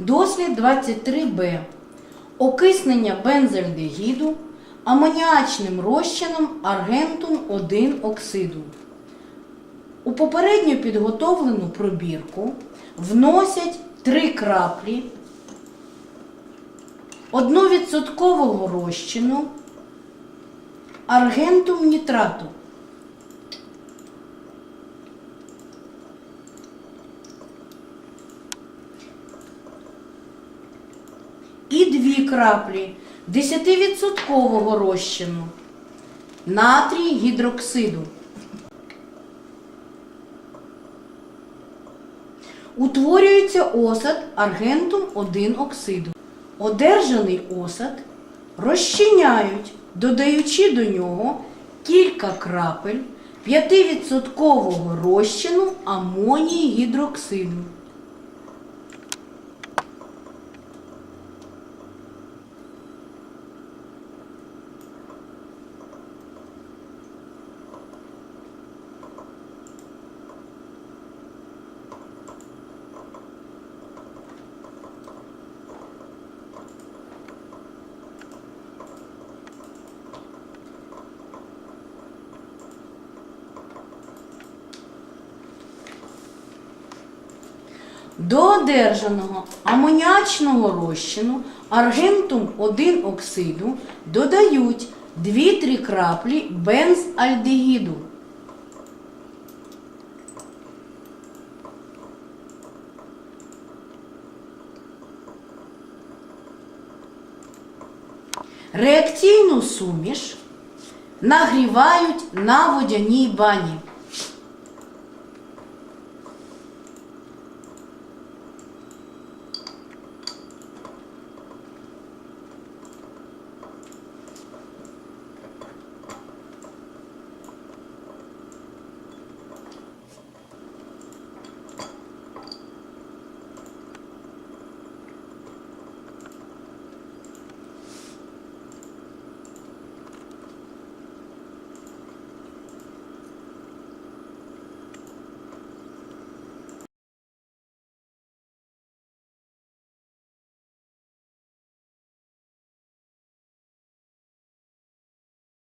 Дослід 23Б. Окиснення бензальдегіду амоніачним розчином аргентум 1 оксиду. У попередньо підготовлену пробірку вносять 3 краплі 1% розчину аргентум нітрату. І 2 краплі 10% розчину натрій гідроксиду. Утворюється осад аргентум 1 оксиду. Одержаний осад розчиняють, додаючи до нього кілька крапель 5% розчину амонії гідроксиду. До одержаного амоніачного розчину аргентум 1 оксиду додають 2-3 краплі бензальдегіду. Реакційну суміш нагрівають на водяній бані.